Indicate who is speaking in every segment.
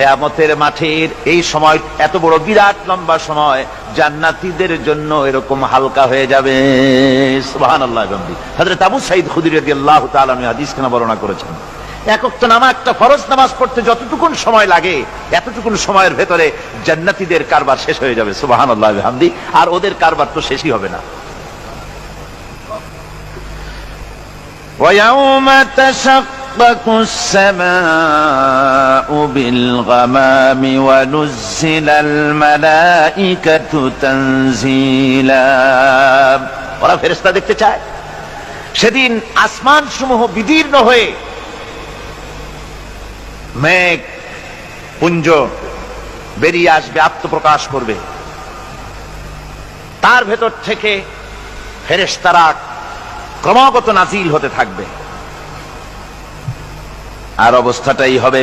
Speaker 1: কেয়ামতের মাঠের এই সময় এত বড় বিরাট লম্বা সময় জান্নাতীদের জন্য এরকম হালকা হয়ে যাবে সুবহানাল্লাহ বিহামদি হযরত আবু সাঈদ খুদরি রাদিয়াল্লাহু তাআলা আনহু হাদিস কেন বর্ণনা করেছেন একক নামা একটা ফরজ নামাজ পড়তে যতটুকুন সময় লাগে এতটুকুন সময়ের ভেতরে জান্নাতীদের কারবার শেষ হয়ে যাবে সুবহানাল্লাহ বিহামদি আর ওদের কারবার তো শেষই হবে না ويوم تشقق السماء بالغمام ونزل الملائكة تنزيلا ওরা ফেরেস্তা দেখতে চায় সেদিন আসমান সমূহ বিদীর্ণ হয়ে মেঘ পুঞ্জ বেরিয়ে আসবে আত্মপ্রকাশ করবে তার ভেতর থেকে ফেরেস্তারা ক্রমাগত নাজিল হতে থাকবে আর অবস্থাটাই হবে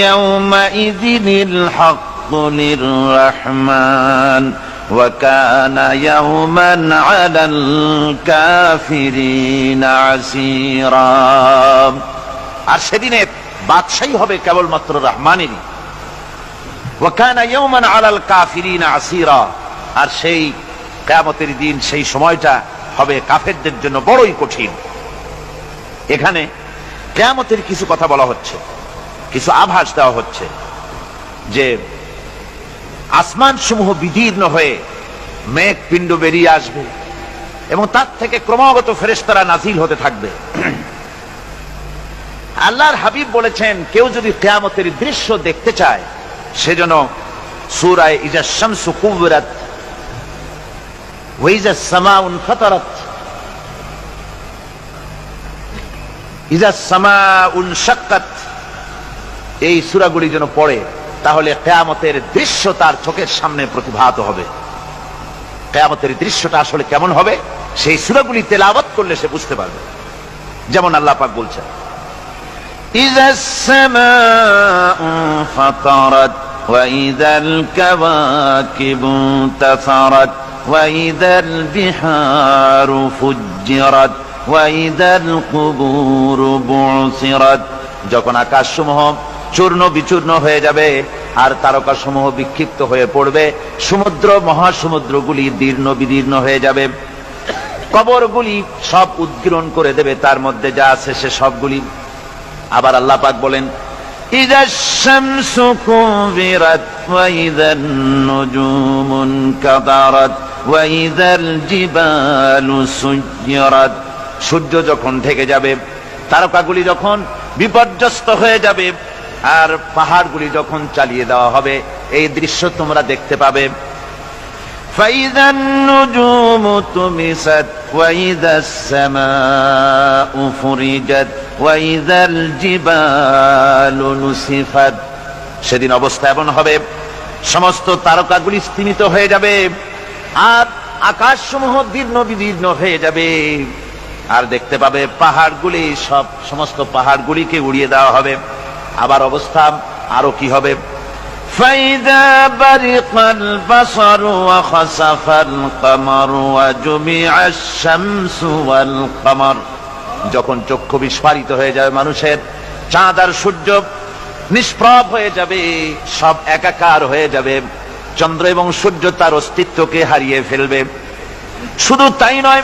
Speaker 1: ইয়াউমাইযিনিল হাক্কু লিররহমান ওয়া কানা ইয়াওমান আলাল কাফিরিনা আসীরা আর সেদিনে বাদশাহী হবে কেবলমাত্র রহমানেরই। ওয়া কানা ইয়াওমান আলাল কাফিরিনা আসীরা আর সেই কেয়ামতের দিন, সেই সময়টা হবে কাফেরদের জন্য বড়ই কঠিন। এখানে কেয়ামতের কিছু কথা বলা হচ্ছে, কিছু আভাস দেওয়া হচ্ছে যে আসমান সমূহ বিদীর্ণ হয়ে মেঘ পিণ্ড বেরিয়ে আসবে এবং তার থেকে ক্রমাগত ফেরেস্তারা নাজিল হতে থাকবে। আল্লাহর হাবিব বলেছেন, কেউ যদি কেয়ামতের দৃশ্য দেখতে চায়, সে যেন সুরায় ইজাশামসু কুবরাত ওইজা সামাউন ফাতারাত انفطرت إذا السماء انشقت এই সূরাগুলি যেন পড়ে তাহলে কেয়ামতের দৃশ্য তার চোখের সামনে প্রতিভাত হবে কেয়ামতের দৃশ্যটা আসলে কেমন হবে সেই সূরাগুলি তেলাওয়াত করলে সে বুঝতে পারবে যেমন আল্লাহ পাক বলছেন إذا السماء انفطرت وإذا الكواكب انتثرت وإذا البحار فجرت وإذا القبور بعثرت যখন আকাশসমূহ চূর্ণ বিচূর্ণ হয়ে যাবে আর তারকাসমূহ বিক্ষিপ্ত হয়ে পড়বে সমুদ্র মহাসমুদ্রগুলি দীর্ণ বিদীর্ণ হয়ে যাবে কবরগুলি সব উদ্গীরণ করে দেবে তার মধ্যে যা আছে সে সবগুলি আবার আল্লাহ পাক বলেন إذا الشمس كورت وإذا النجوم انكدرت وإذا الجبال سيرت সূর্য যখন ঢেকে যাবে তারকাগুলি যখন বিপর্যস্ত হয়ে যাবে আর পাহাড়গুলি যখন চালিয়ে দেওয়া হবে এই দৃশ্য তোমরা দেখতে পাবে فإذا النجوم طمست وإذا السماء فرجت وإذا الجبال نسفت সেদিন অবস্থা এমন হবে সমস্ত তারকাগুলি স্তিমিত হয়ে যাবে আর আকাশসমূহ দীর্ণ বিদীর্ণ হয়ে যাবে আর দেখতে পাবে পাহাড়গুলি সব সমস্ত পাহাড়গুলিকে উড়িয়ে দেওয়া হবে আবার অবস্থা আরো কি হবে فإذا برق البصر وخسف القمر وجمع الشمس والقمر যখন চক্ষু বিস্ফারিত হয়ে যাবে মানুষের চাঁদ আর সূর্য নিষ্প্রভ হয়ে যাবে সব একাকার হয়ে যাবে চন্দ্র এবং সূর্য তার অস্তিত্বকে হারিয়ে ফেলবে শুধু তাই নয়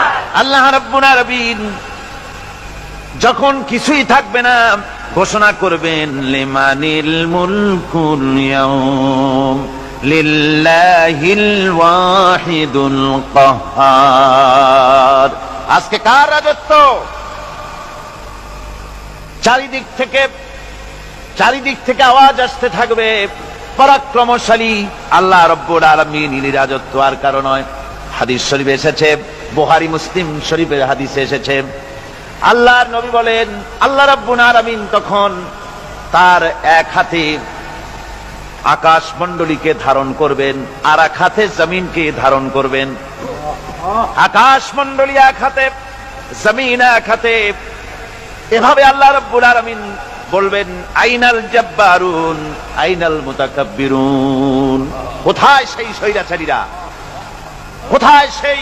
Speaker 1: আল্লাহ রাব্বুল যখন কিছুই থাকবে না, ঘোষণা করবেন, লিমানিল মুলকুল ইয়াউম, লিল্লাহিল ওয়াহিদুল কাহ্হার আজকে কার রাজত্ব? চারিদিক থেকে চারিদিক থেকে আওয়াজ আসতে থাকবে, পরাক্রমশালী আল্লাহ রব্বুল আলামিন। রাজত্ব আর কারণ নয়। হাদিস শরীফে এসেছে বুহারি মুসলিম শরীফের হাদিসে এসেছে। আল্লাহর নবী বলেন, আল্লাহ রাব্বুল আলামিন তখন তার এক হাতে আকাশ মন্ডলীকে ধারণ করবেন, আর এক হাতে জমিনকে ধারণ করবেন। আকাশ মন্ডলী এক হাতে, জমিন এক হাতে। এভাবে আল্লাহ রাব্বুল আলামিন বলবেন, আইনাল জাব্বারুন, আইনাল মুতাকাব্বিরুন। কোথায় সেই স্বৈরাচারীরা? কোথায় সেই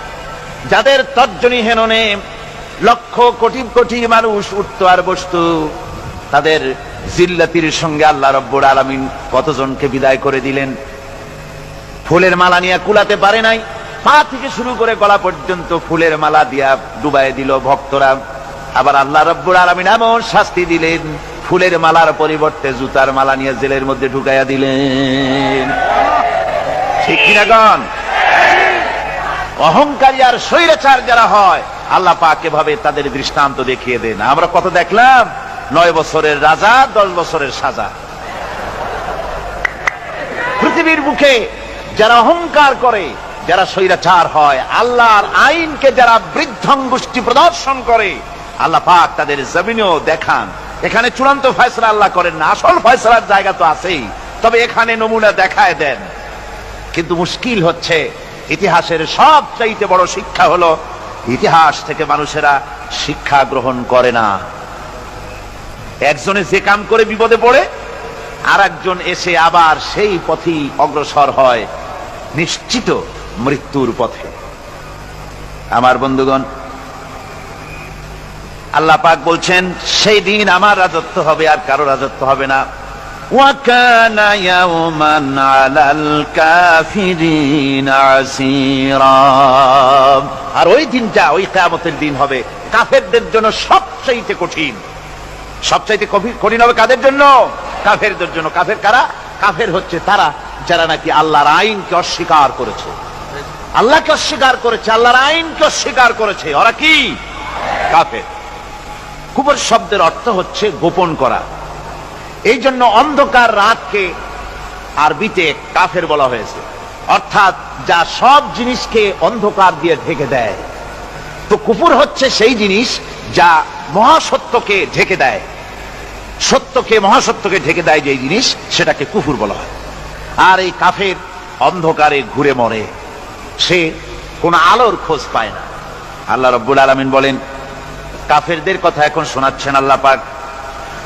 Speaker 1: যাদের তর্জনী হেননে লক্ষ কোটি কোটি মানুষ উঠতো আর বসতো, তাদের জিল্লাতির সঙ্গে আল্লাহ রব্বুর আলমিন কতজনকে বিদায় করে দিলেন? ফুলের মালা নিয়ে কুলাতে পারে নাই। পা থেকে শুরু করে গলা পর্যন্ত ফুলের মালা দিয়া ডুবাই দিল ভক্তরা। আবার আল্লাহ রব্বুর আলমিন এমন শাস্তি দিলেন, ফুলের মালার পরিবর্তে জুতার মালা নিয়ে জেলের মধ্যে ঢুকাইয়া দিলেন। ঠিক কিনা গণ? অহংকারী আর স্বৈরাচার যারা হয়, আল্লাহ পাক এভাবে তাদের দৃষ্টান্ত দেখিয়ে দেন। আমরা কত দেখলাম? নয় বছরের রাজা, দশ বছরের সাজা। পৃথিবীর মুখে যারা অহংকার করে, যারা স্বৈরাচার হয়, আল্লাহর আইনকে যারা বৃদ্ধঙ্গুষ্টি প্রদর্শন করে, আল্লাহ পাক তাদের জমিনেও দেখান। এখানে চূড়ান্ত ফয়সলা আল্লাহ করেন না। আসল ফয়সলার জায়গা তো আছেই। তবে এখানে নমুনা দেখায় দেন। কিন্তু মুশকিল হচ্ছে ইতিহাসের সব চাইতে বড় শিক্ষা হলো, ইতিহাস থেকে মানুষেরা শিক্ষা গ্রহণ করে না। একজনে যে কাম করে বিপদে পড়ে আর একজন এসে আবার সেই পথেই অগ্রসর হয়, নিশ্চিত মৃত্যুর পথে। আমার বন্ধুগণ, আল্লাহ পাক বলছেন, সেই দিন আমার রাজত্ব হবে আর কারও রাজত্ব হবে না। وكان يوما على الكافرين عسيرا আর ওই দিনটা ওই কিয়ামতের দিন হবে কাফেরদের জন্য সবচাইতে কঠিন সবচাইতে কফি- কঠিন হবে কাদের জন্য কাফেরদের জন্য কাফের কারা কাফের হচ্ছে তারা যারা নাকি আল্লাহর আইনকে অস্বীকার করেছে আল্লাহকে অস্বীকার করেছে আল্লাহর আইনকে অস্বীকার করেছে ওরা কি কাফের কুবর শব্দের অর্থ হচ্ছে গোপন করা এই জন্য অন্ধকার রাতকে আরবিতে কাফের বলা হয়েছে। অর্থাৎ যা সব জিনিসকে অন্ধকার দিয়ে ঢেকে দেয়। তো কুপুর হচ্ছে সেই জিনিস যা মহাসত্যকে ঢেকে দেয়। সত্যকে, মহাসত্যকে ঢেকে দেয় যে জিনিস, সেটাকে কুফুর বলা হয়। আর এই কাফের অন্ধকারে ঘুরে মরে। সে কোন আলোর খোঁজ পায় না। আল্লাহ রব্বুল আলমিন বলেন, কাফেরদের কথা এখন শোনাচ্ছেন আল্লাহ পাক।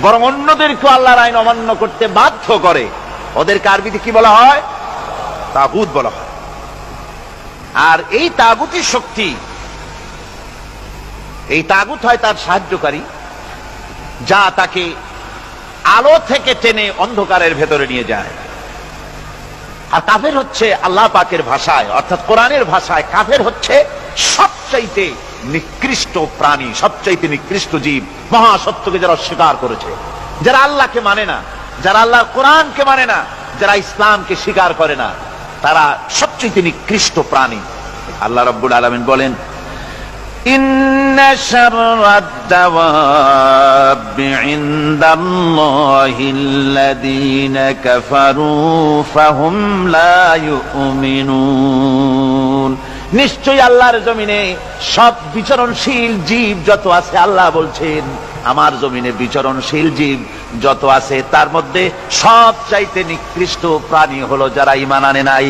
Speaker 1: বরং অন্যদেরকে আল্লাহর আইন অমান্য করতে বাধ্য করে। ওদেরকে আরবিতে কি বলা হয়? তাগুত বলা হয়। আর এই তাগুতি শক্তি, এই তাগুত হয় তার সাহায্যকারী, যা তাকে আলো থেকে টেনে অন্ধকারের ভেতরে নিয়ে যায়। আর কাফের হচ্ছে আল্লাহ পাকের ভাষায়, অর্থাৎ কোরআনের ভাষায়, কাফের হচ্ছে সবচাইতে নিকৃষ্ট প্রাণী, সবচাইতে নিকৃষ্ট জীব, মহাসত্যকে যারা অস্বীকার করেছে, যারা আল্লাহকে মানে না, যারা আল্লাহর কোরআনকে মানে না, যারা ইসলামকে স্বীকার করে না, তারা সবচেয়ে নিকৃষ্ট প্রাণী। আল্লাহ রব্বুল আলমিন বলেন ইন্দিন নিশ্চয়ই আল্লাহর জমিনে সব বিচরণশীল জীব যত আছে, আল্লাহ বলছেন, আমার জমিনে বিচরণশীল জীব যত আছে, তার মধ্যে সব চাইতে নিকৃষ্ট প্রাণী হলো যারা ইমান আনে নাই।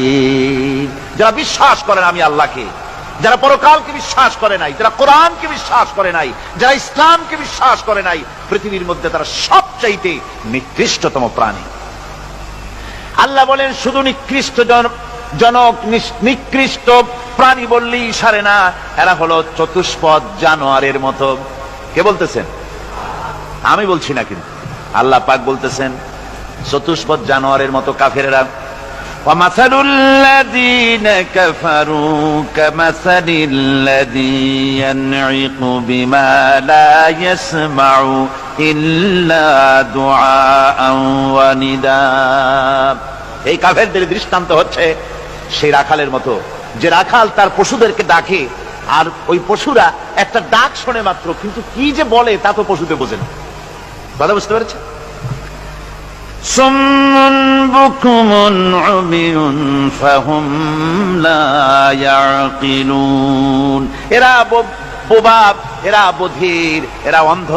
Speaker 1: যারা বিশ্বাস করেন আমি আল্লাহকে, যারা পরকালকে বিশ্বাস করে নাই, যারা কোরআনকে বিশ্বাস করে নাই, যারা ইসলামকে বিশ্বাস করে নাই, পৃথিবীর মধ্যে তারা সবচাইতে নিকৃষ্টতম প্রাণী। আল্লাহ বলেন, শুধু নিকৃষ্ট জন- জনক নিকৃষ্ট প্রাণী বললেই সারে না এরা হলো চতুষ্পদ জানোয়ারের মতো কে বলতেছেন আমি বলছি না কিন্তু আল্লাহ পাক বলতেছেন চতুষ্পদ জানোয়ারের মতো কাফেরেরা ومثل الذين كفروا كمثل الذي ينعق بما لا يسمع إلا دعاء ونداء এই কাফেরদের দৃষ্টান্ত হচ্ছে সেই রাখালের মতো যে রাখাল তার পশুদেরকে ডাকে আর ওই পশুরা একটা ডাক শোনে মাত্র কিন্তু কি যে বলে তা তো পশুতে বোঝে না। কথা বুঝতে পেরেছে এরা প্রভাব এরা বধির এরা অন্ধ।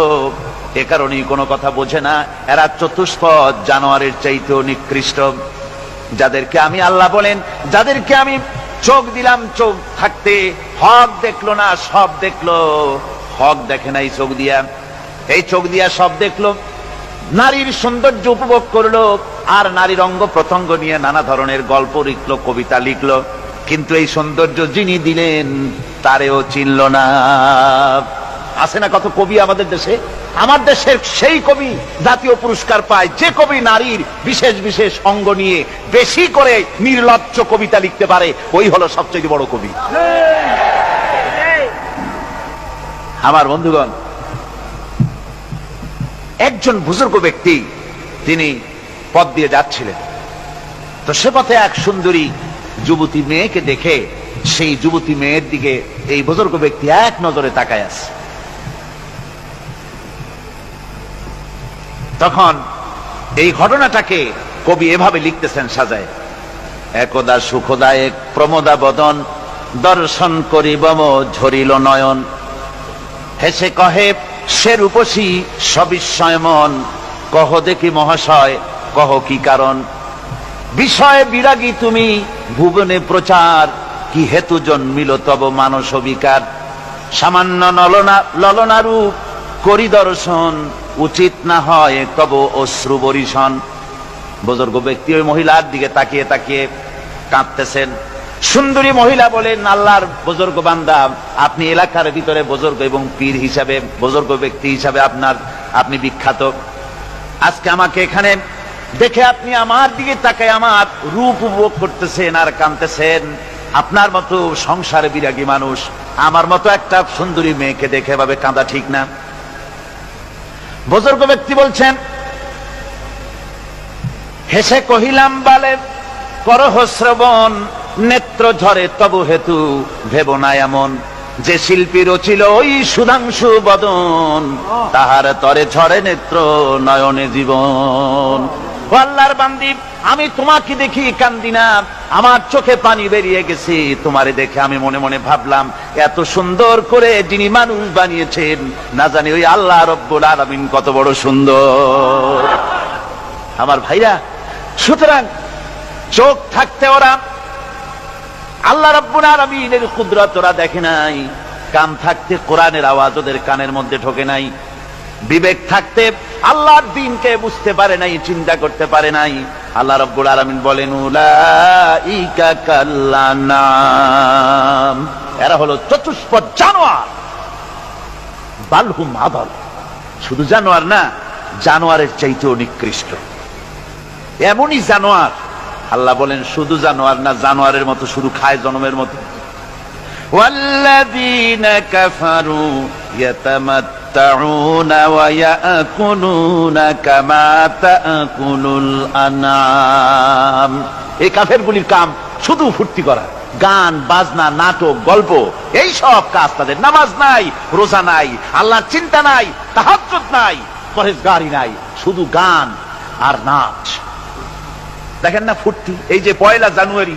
Speaker 1: এ কারণেই কোনো কথা বোঝে না। এরা চতুষ্পদ জানোয়ারের চাইতেও নিকৃষ্ট। যাদেরকে আমি আল্লাহ বলেন যাদেরকে আমি চোখ দিলাম, চোখ থাকতে হক দেখল না, সব দেখল। হক দেখে নাই চোখ দিয়া। এই চোখ দিয়া সব দেখল। নারীর সৌন্দর্য উপভোগ করল, আর নারীর অঙ্গ প্রত্যঙ্গ নিয়ে নানা ধরনের গল্প লিখলো, কবিতা লিখলো। কিন্তু এই সৌন্দর্য যিনি দিলেন, তারেও চিনল না। আছে না কত কবি আমাদের দেশে? আমার দেশের সেই কবি জাতীয় পুরস্কার পায় যে কবি নারীর বিশেষ বিশেষ অঙ্গ নিয়ে বেশি করে নির্লজ্জ কবিতা লিখতে পারে, ওই হলো সবচেয়ে বড় কবি। আমার বন্ধুগণ, একজন বুজুর্গ ব্যক্তি, তিনি পথ দিয়ে যাচ্ছিলেন। তো সে পথে এক সুন্দরী যুবতী মেয়েকে দেখে সেই যুবতী মেয়ের দিকে এই বুজুর্গ ব্যক্তি এক নজরে তাকায় আছে। তখন এই ঘটনাটাকে কবি এভাবে লিখতেছেন, সাজায়, একদা সুখদায়ক প্রমোদা বদন, দর্শন করিবম ঝরিল নয়ন। হেসে কহে, সে রূপসী সবিস্ময় মন, কহ দেখি মহাশয়, কহ কি কারণ? বিষয়ে বিরাগী তুমি, ভুবনে প্রচার, কি হেতু জন্মিল তব মানস বিকার সামান্য ললনা রূপ করি দর্শন উচিত না হয় তব অশ্রু বরিশন। বুজুর্গ ব্যক্তি ওই মহিলার দিকে তাকিয়ে তাকিয়ে কাঁদতেছেন। সুন্দরী মহিলা বলেন আল্লাহর বুজুর্গ বান্দা, আপনি এলাকার ভিতরে বুজুর্গ এবং পীর হিসাবে, বুজুর্গ ব্যক্তি হিসাবে আপনার, আপনি বিখ্যাত। আজকে আমাকে এখানে দেখে আপনি আমার দিকে তাকায় আমার রূপ উপভোগ করতেছেন আর কাঁদতেছেন। আপনার মতো সংসারে বিরাগী মানুষ, আমার মতো একটা সুন্দরী মেয়েকে দেখে ভাবে কাঁদা ঠিক না। বুজুর্গ ব্যক্তি বলছেন, হেসে কহিলাম, বালে, করহ শ্রবণ, নেত্র ঝরে তব হেতু, ভেব না এমন, যে শিল্পী রচিল ওই সুধাংশু বদন, তাহার তরে ঝরে নেত্র নয়নে জীবন। আল্লাহর বান্দি, আমি তোমাকে দেখি কান্দি না। আমার চোখে পানি বেরিয়ে গেছে। তোমারে দেখে আমি মনে মনে ভাবলাম, এত সুন্দর করে যিনি মানুষ বানিয়েছেন, না জানি ওই আল্লাহ রব্বুল আলামিন কত বড় সুন্দর। আমার ভাইরা, সুতরাং চোখ থাকতে ওরা, আল্লাহ রব্বুল আলামিনের কুদরত ওরা দেখে নাই, কান থাকতে কোরআনের আওয়াজ ওদের কানের মধ্যে ঢোকে নাই। বিবেক থাকতে আল্লাহর দিনকে বুঝতে পারে নাই, চিন্তা করতে পারে নাই। আল্লাহ রব্বুল আলামিন বলেন এরা হলো চতুষ্পদ জানোয়ার। বালহুম আদল। শুধু জানোয়ার না, জানোয়ারের চাইতেও নিকৃষ্ট। এমনই জানোয়ার। আল্লাহ বলেন, শুধু জানোয়ার না, জানোয়ারের মতো শুধু খায় জনমের মতো। والذين كفروا يتمتعون ويأكلون كما تأكل الأنعام এই কাফেরগুলির কাম শুধু ফুর্তি করা গান বাজনা নাটক গল্প এই সব কাজ তাদের নামাজ নাই রোজা নাই আল্লাহর চিন্তা নাই তাহাজ্জুদ নাই পরেজগারি নাই শুধু গান আর নাচ দেখেন না ফুর্তি এই যে পয়লা জানুয়ারি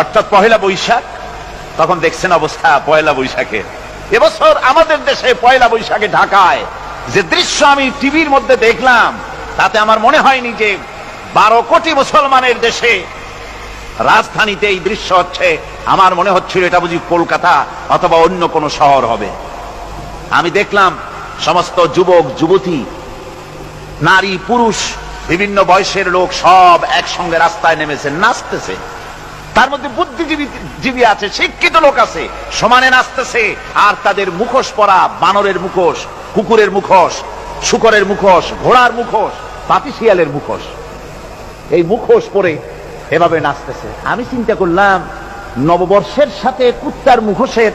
Speaker 1: অর্থাৎ পয়লা বৈশাখ, তখন দেখছেন অবস্থা পয়লা বৈশাখে। এবছর আমাদের দেশে পয়লা বৈশাখে ঢাকায় যে দৃশ্য আমি টিভির মধ্যে দেখলাম, তাতে আমার মনে হয়নি যে বারো কোটি মুসলমানের দেশে রাজধানীতে এই দৃশ্য হচ্ছে। আমার মনে হচ্ছিল এটা বুঝি কলকাতা অথবা অন্য কোনো শহর হবে। আমি দেখলাম সমস্ত যুবক, যুবতী, নারী, পুরুষ, বিভিন্ন বয়সের লোক সব একসঙ্গে রাস্তায় নেমেছে, নাচতেছে। তার মধ্যে বুদ্ধিজীবী জীবী আছে, শিক্ষিত লোক আছে, সমানে নাচতেছে, আর তাদের মুখোশ পরা বানরের মুখোশ, কুকুরের মুখোশ, শুকরের মুখোশ, ঘোড়ার মুখোশ পাতি শিয়ালের মুখোশ। এই মুখোশ পরে এভাবে নাচতেছে। আমি চিন্তা করলাম, নববর্ষের সাথে কুত্তার মুখোশের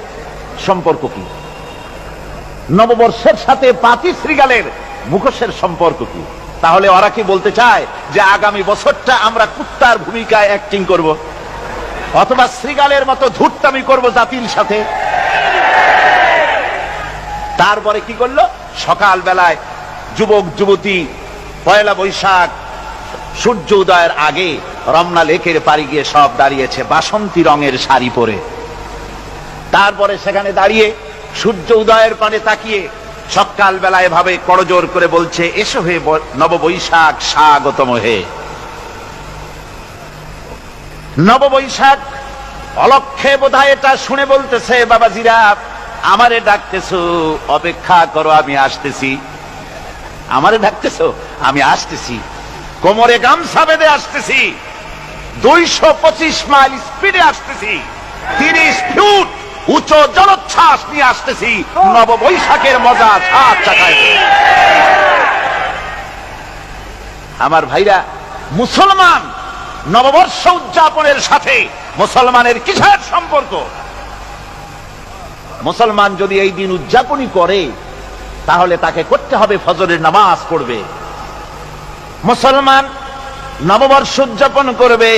Speaker 1: সম্পর্ক কি? নববর্ষের সাথে পাতি শ্রীগালের মুখোশের সম্পর্ক কি? তাহলে ওরা কি বলতে চায় যে আগামী বছরটা আমরা কুত্তার ভূমিকায় অ্যাক্টিং করব? অথবা শ্রীগালের মতো ধূর্তামি করব জাতির সাথে। তারপরে কি করল? সকাল বেলায় যুবক, যুবতী, পয়লা বৈশাখ, সূর্য উদয়ের আগে রমনা লেকের পাড়ি গিয়ে সব দাঁড়িয়েছে, বাসন্তী রঙের শাড়ি পরে। তারপরে সেখানে দাঁড়িয়ে সূর্য উদয়ের পানে তাকিয়ে সকাল বেলায় ভাবে করজোর করে বলছে, এসো হে ব- নববৈশাখ স্বাগতম হে। নববৈশাখ, অলক্ষে বোধহয় এটা শুনে বলতেছে, বাবাজিরা, আমারে ডাকতেছো, অপেক্ষা করো, আমি আসতেছি। আমারে ডাকতেছো? আমি আসতেছি। কোমরে গামছা বেঁধে আসতেছি। দুইশো পঁচিশ মাইল স্পিডে আসতেছি। তিরিশ ফুট উচ্চ জলোচ্ছ্বাস নিয়ে আসতেছি। নব বৈশাখের মজা সাত চাকায় আমার ভাইরা, মুসলমান নববর্ষ উদযাপনের সাথে মুসলমানের কিসের সম্পর্ক? মুসলমান যদি এই দিন উদযাপনই করে, তাহলে তাকে করতে হবে ফজরের নামাজ পড়বে। মুসলমান নববর্ষ উদযাপন করবে,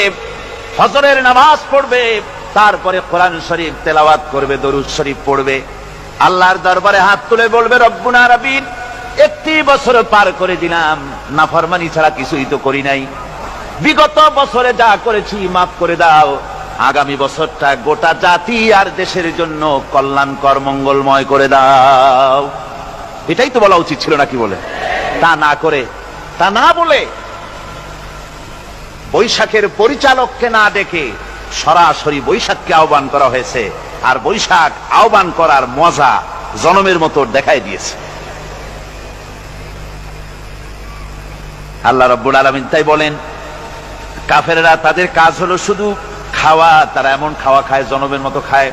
Speaker 1: ফজরের নামাজ পড়বে, তারপরে কোরআন শরীফ তেলাওয়াত করবে, দরুদ শরীফ পড়বে। আল্লাহর দরবারে হাত তুলে বলবে রব্বুনা রাবিন একটি বছর পার করে দিলাম, নাফরমানি ছাড়া কিছুই তো করি নাই। বিগত বছরে যা করেছি, মাফ করে দাও। আগামী বছরটা গোটা জাতি আর দেশের জন্য কল্যাণকর, মঙ্গলময় করে দাও। এটাই তো বলা উচিত ছিল নাকি বলে? তা না করে, তা না বলে বৈশাখের পরিচালককে না ডেকে সরাসরি বৈশাখকে আহ্বান করা হয়েছে, আর বৈশাখ আহ্বান করার মজা জনমের মতো দেখাই দিয়েছে। আল্লাহ রব্বুল আলমিন তাই বলেন কাফেরেরা তাদের কাজ হলো শুধু খাওয়া, তারা এমন খাওয়া খায় জনবের মতো খায়।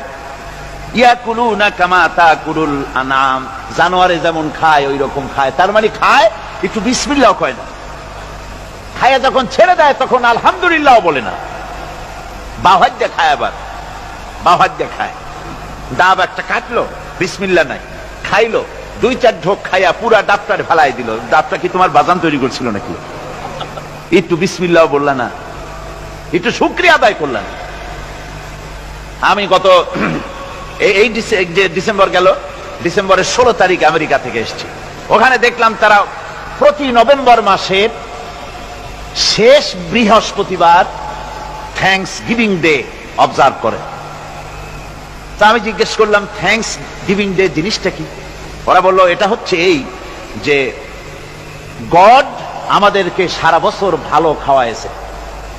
Speaker 1: ইয়া কুলু না কামা তা কুরুল আনাম। জানোয়ারে যেমন খায় ওই রকম খায়। তার মানে খায়, একটু বিসমিল্লাহ কয় না। খায়া যখন ছেড়ে দেয়, তখন আলহামদুলিল্লাহ বলে না। বাহাদ্যা খায় আবার। বাহাদ্যা খায়। ডাব একটা কাটলো বিসমিল্লা নাই। খাইলো, দুই চার ঢোক খাইয়া পুরা ডাবটার ফেলাই দিল। ডাবটা কি তোমার বাজান তৈরি করছিল নাকি? একটু বিসমিল্লাহ বললা না। একটু শুক্রিয়া আদায় করলাম। আমি গত এই যে ডিসেম্বর গেল, ডিসেম্বরের ষোলো তারিখ আমেরিকা থেকে এসেছি। ওখানে দেখলাম তারা প্রতি নভেম্বর মাসের শেষ বৃহস্পতিবার থ্যাংকস গিভিং ডে অবজার্ভ করে। তা আমি জিজ্ঞেস করলাম থ্যাংকস গিভিং ডে জিনিসটা কি? ওরা বলল, এটা হচ্ছে এই যে গড আমাদেরকে সারা বছর ভালো খাওয়াইছে।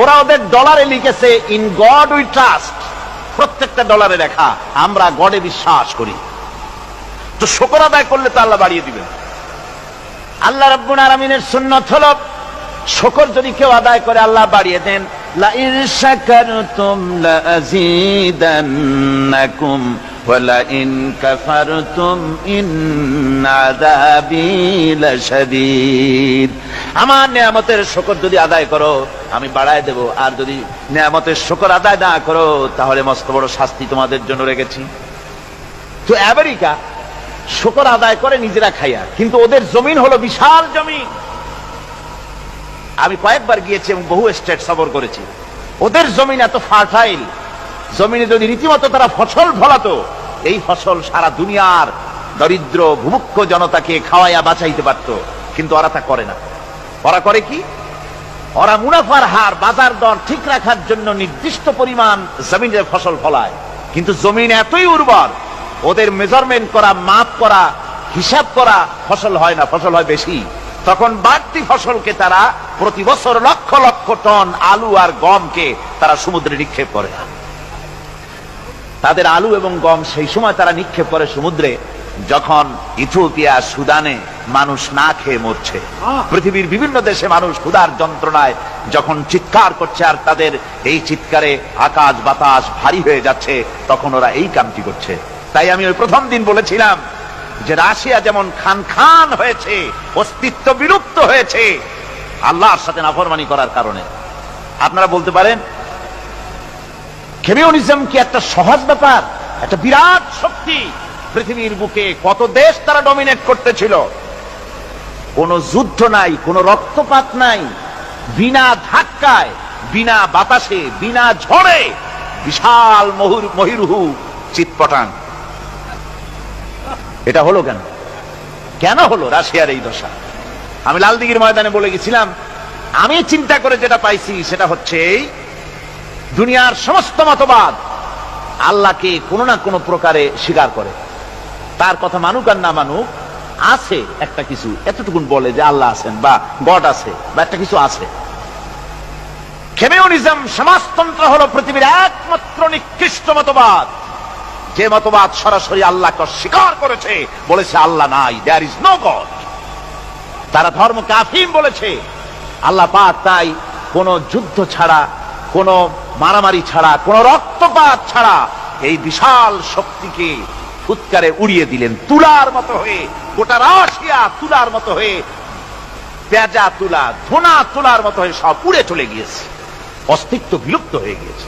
Speaker 1: ওরা ওদের ডলারে লিখেছে ইন গড উই ট্রাস্ট প্রত্যেকটা ডলারে লেখা, আমরা গডে বিশ্বাস করি। তো শকর আদায় করলে তো আল্লাহ বাড়িয়ে দিবেন। আল্লাহ রাব্বুল আলামিনের সুন্নত হলো, শকর যদি কেউ আদায় করে, আল্লাহ বাড়িয়ে দেন লা ইন শাকারতুম লা ওয়া লা ইন কাফারতুম ইন আযাবি লাশাদীদ। আমার নিয়ামতের শকর যদি আদায় করো আমি বাড়ায় দেব। আর যদি নিয়ামতের শকর আদায় না করো, তাহলে মস্ত বড় শাস্তি তোমাদের জন্য রেখেছি। তো আমেরিকা শকর আদায় করে নিজেরা খাইয়া, কিন্তু ওদের জমিন হলো বিশাল জমিন। আমি কয়েকবার গিয়েছি এবং বহু স্টেট সফর করেছি। ওদের জমিন এত ফার্টাইল। জমিনে যদি রীতিমতো তারা ফসল ফলাতো, এই ফসল সারা দুনিয়ার দরিদ্র ভূমুক্ষ জনতাকে খাওয়াইয়া বাঁচাইতে পারত। কিন্তু ওরা তা করে না। ওরা করে কি? ওরা মুনাফার হার বাজার দর ঠিক রাখার জন্য নির্দিষ্ট পরিমাণ জমিনের ফসল ফলায়। কিন্তু জমিন এতই উর্বর, ওদের মেজারমেন্ট করা, মাপ করা, হিসাব করা ফসল হয় না, ফসল হয় বেশি। তখন বাড়তি ফসলকে তারা প্রতি বছর লক্ষ লক্ষ টন আলু আর গমকে তারা সমুদ্রে নিক্ষেপ করে। তাদের আলু এবং গম সেই সময় তারা নিক্ষেপ করে সমুদ্রে, যখন ইথিওপিয়া, সুদানে মানুষ না খেয়ে মরছে। পৃথিবীর বিভিন্ন দেশে মানুষ ক্ষুধার যন্ত্রণায় যখন চিৎকার করছে আর তাদের এই চিৎকারে আকাশ বাতাস ভারী হয়ে যাচ্ছে তখন ওরা এই কামটি করছে। তাই আমি ওই প্রথম দিন বলেছিলাম যে রাশিয়া যেমন খান খান হয়েছে অস্তিত্ব বিলুপ্ত হয়েছে আল্লাহর সাথে নাফরমানি করার কারণে। আপনারা বলতে পারেন কমিউনিজম কি একটা সহজ ব্যাপার? একটা বিরাট শক্তি? পৃথিবীর বুকে কত দেশ তারা ডমিনেট করতেছিল কোন যুদ্ধ নাই, কোন রক্তপাত নাই। বিনা ধাক্কায়, বিনা বাতাসে, বিনা ঝড়ে বিশাল মহুর, মহিরুহু চিৎপটাং। এটা হলো কেন? কেন হলো রাশিয়ার এই দশা? আমি লালদিঘির ময়দানে বলে গেছিলাম, আমি চিন্তা করে যেটা পাইছি সেটা হচ্ছে দুনিয়ার সমস্ত মতবাদ আল্লাহকে কোনো না কোনো প্রকারে স্বীকার করে। তার কথা মানুক আর না মানুক আছে একটা কিছু, এতটুকুন বলে যে আল্লাহ আছেন বা গড আছে বা একটা কিছু আছে। খেমিউনিজম সমাজতন্ত্র হলো পৃথিবীর একমাত্র নিকৃষ্ট মতবাদ। যে মতবাদ সরাসরি আল্লাহকে স্বীকার করেছে, বলেছে আল্লাহ নাই দেয়ার ইজ নো গড তারা ধর্মকে আফিম বলেছে, আল্লাহ পাক তাই কোন যুদ্ধ ছাড়া, কোন মারামারি ছাড়া, কোন রক্তপাত ছাড়া এই বিশাল শক্তিকে ফুৎকারে উড়িয়ে দিলেন তুলার মতো হয়ে, গোটা রাশিয়া তুলার মতো হয়ে পেঁজা তুলা, ধোনা তুলার মতো হয়ে সব উড়ে চলে গিয়েছে। অস্তিত্ব বিলুপ্ত হয়ে গিয়েছে।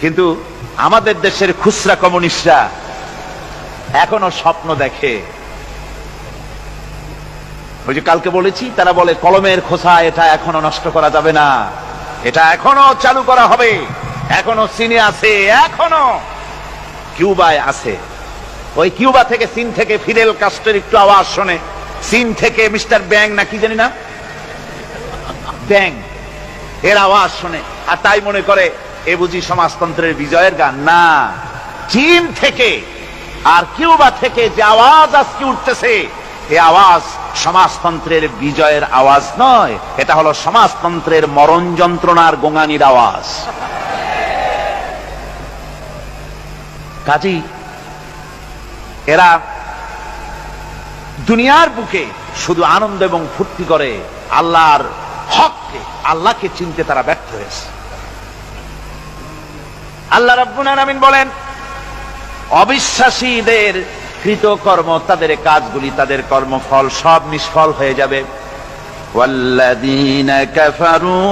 Speaker 1: কিন্তু আমাদের দেশের খুচরা কমিউনিস্টরা এখনও স্বপ্ন দেখে। ওই যে কালকে বলেছি, তারা বলে, কলমের খোসা এটা এখনও নষ্ট করা যাবে না। এটা এখনও চালু করা হবে। এখনও চীনে আছে, এখনও। কিউবায় আছে। ওই কিউবা থেকে চীন থেকে ফিদেল কাস্টের একটু আওয়াজ শোনে। চীন থেকে মিস্টার ব্যাং না কি জানি না? ব্যাং। এর আওয়াজ শোনে। আর তাই মনে করে, এ বুঝি সমাজতন্ত্রের বিজয়ের গান? না। চীন থেকে আর কিউবা থেকে যে আওয়াজ আজকে উঠতেছে, এ আওয়াজ সমাজতন্ত্রের বিজয়ের আওয়াজ নয়। এটা হলো সমাজতন্ত্রের মরণ যন্ত্রণার গোঙানির আওয়াজ। কাজী এরা দুনিয়ার বুকে শুধু আনন্দ এবং ফুর্তি করে আল্লাহর হককে আল্লাহকে চিনতে তারা ব্যর্থ হয়েছে আল্লাহ রাব্বুল আলামিন বলেন অবিশ্বাসীদের কৃতকর্ম তাদের কাজগুলি তাদের কর্মফল সব নিষ্ফল হয়ে যাবে والذين كفروا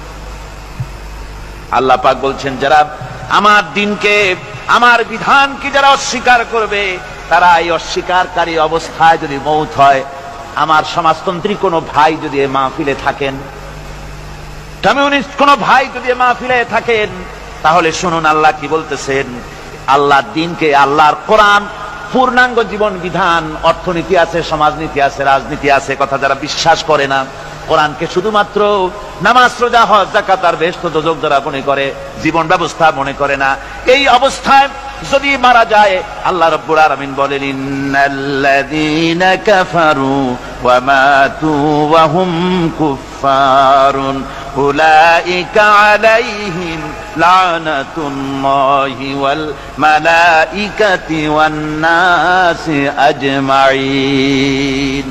Speaker 1: আল্লাহ পাক বলছেন, যারা আমার দিনকে, আমার বিধানকে যারা অস্বীকার করবে, তারা এই অস্বীকারী অবস্থায় যদি মৌত হয়, আমার সমাজতন্ত্রী কোনো ভাই যদি এ মাহফিলে থাকেন, কমিউনিস্ট কোন ভাই যদি এ মাহফিলে থাকেন, তাহলে শুনুন আল্লাহ কি বলতেছেন আল্লাহর দিনকে আল্লাহর কোরআন, পূর্ণাঙ্গ জীবন বিধান, অর্থনীতি আছে, সমাজনীতি আছে, রাজনীতি আছে, কথা যারা বিশ্বাস করে না, কোরআনকে শুধুমাত্র নামাজ, রোজা, হজ জাকাত আর বেশ তো দোজক যারা মনে করে, জীবন ব্যবস্থা মনে করে না। এই অবস্থায় যদি মারা যায়, আল্লাহ রব্বুল আলামিন বলেন, ইন্নাল্লাযীনা কাফারু ওয়া মাতু ওয়া হুম কুফফারুন। উলাইকা আলাইহিম লানাতুল্লাহি ওয়াল মালাইকাতি ওয়ান নাসি আজমাইন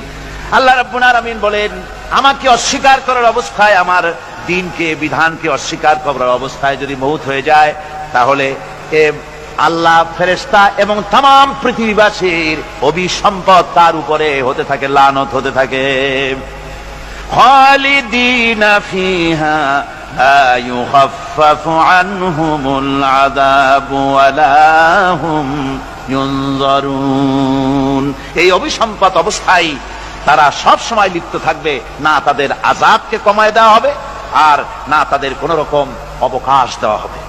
Speaker 1: আল্লাহ রাব্বুল আলামিন বলেন আমাকে অস্বীকার করার অবস্থায় আমার দিনকে বিধানকে অস্বীকার করার অবস্থায় যদি মৌত হয়ে যায় তাহলে এ আল্লাহ ফেরেস্তা এবং তাম পৃথিবীবাসীর অভিসম্পদ তার উপরে হতে থাকে লানত হতে থাকে خالدين فيها لا يخفف عنهم العذاب ولا هم ينظرون এই অভিসম্পদ অবস্থায় তারা সব সময় লিপ্ত থাকবে না তাদের আজাবকে কমায় দেওয়া হবে আর না তাদের কোন রকম অবকাশ দেওয়া হবে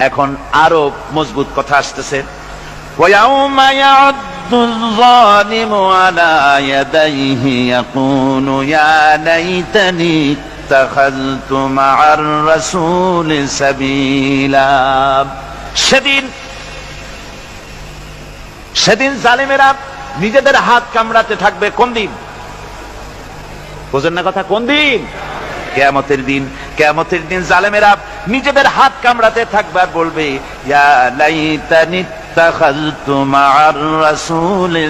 Speaker 1: এখন আরো মজবুত কথা আসতেছে ويوم يعد الظالم على يديه يقول يا ليتني اتخذت مع الرسول سبيلا সেদিন সেদিন জালেমেরা নিজেদের হাত কামড়াতে থাকবে কোন দিন? বোঝেন না কথা, কোন দিন? কেয়ামতের দিন কেয়ামতের দিন জালেমেরা নিজেদের হাত কামড়াতে থাকবে আর বলবে, ইয়া লাইতানি ইত্তাখাযতু মা'আর রাসূলি